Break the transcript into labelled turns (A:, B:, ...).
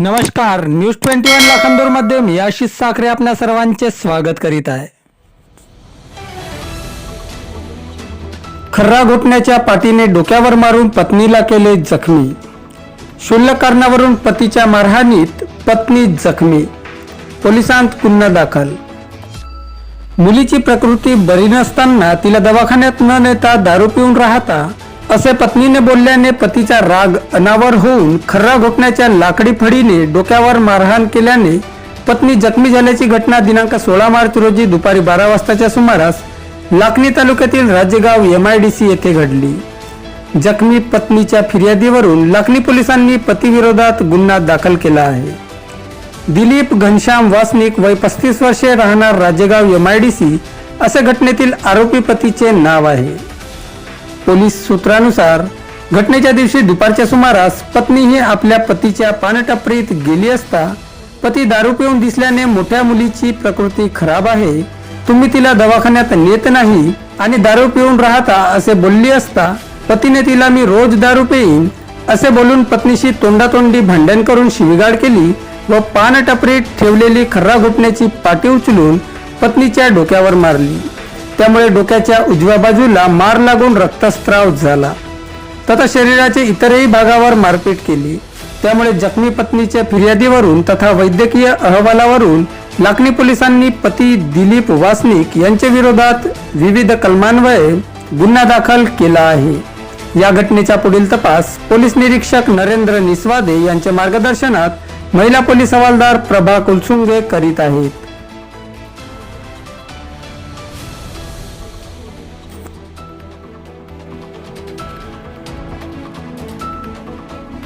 A: नमस्कार news twenty one लाखांदूरमध्ये मी आशिष साखरे आपल्या सर्वांचे स्वागत करीत आहे. खर्रा घोटण्याच्या पाठीने डोक्यावर मारून पत्नीला केले जखमी. क्षुल्लक कारणावरून पतीच्या मारहाणीत पत्नी जखमी. पोलिसांत गुन्हा दाखल. मुलीची प्रकृती बरी नसताना तिला दवाखान्यात न नेता दारू पिऊन राहता असे पत्नीने बोलल्याने पतीचा राग अनावर होऊन खर्रा घोटण्याच्या लाकडी फडीने डोक्यावर मारहाण केल्याने पत्नी जखमी झाल्याची घटना दिनांक सोळा मार्च रोजी दुपारी बारा वाजताच्या सुमारास लाखणी तालुक्यातील राजेगाव सी येथे घडली. जखमी पत्नीच्या फिर्यादीवरून लाखणी पोलिसांनी पतीविरोधात गुन्हा दाखल केला आहे. दिलीप घनश्याम वासनिक वय पस्तीस वर्षे राहणार Rajegaon M I D C असे घटनेतील आरोपी पतीचे नाव आहे. पोलीस सूत्रानुसार घटनेच्या दिवशी दुपारच्या सुमारास पत्नी ही आपल्या पतीच्या पानटपरीत गेली असता पती दारू पिऊन दिसल्याने मोठ्या मुलीची प्रकृती खराब आहे तुम्ही तिला दवाखान्यात नेत नाही आणि दारू पिऊन राहता असे बोलली असता पतीने तिला मी रोज दारू पेईन असे बोलून पत्नीशी तोंडातोंडी भांडण करून शिवीगाळ केली व पानटपरीत ठेवलेली खर्रा घुटण्याची पाटी उचलून पत्नीच्या डोक्यावर मारली. त्यामुळे डोक्याच्या उजव्या बाजूला मार लागून रक्तस्त्राव झाला. तथा शरीराच्या इतरही भागावर मारपीट केली. त्यामुळे जखमी पत्नीच्या फिर्यादीवरून तथा वैद्यकीय अहवालावरून लाखनी पोलिसांनी पती दिलीप वासनिक यांच्या विरोधात विविध कलमान्वये गुन्हा दाखल केला आहे. या घटनेचा पुढील तपास पोलीस निरीक्षक नरेंद्र निस्वादे यांच्या मार्गदर्शनात महिला पोलीस हवालदार प्रभा कुलसुंगे करीत आहेत.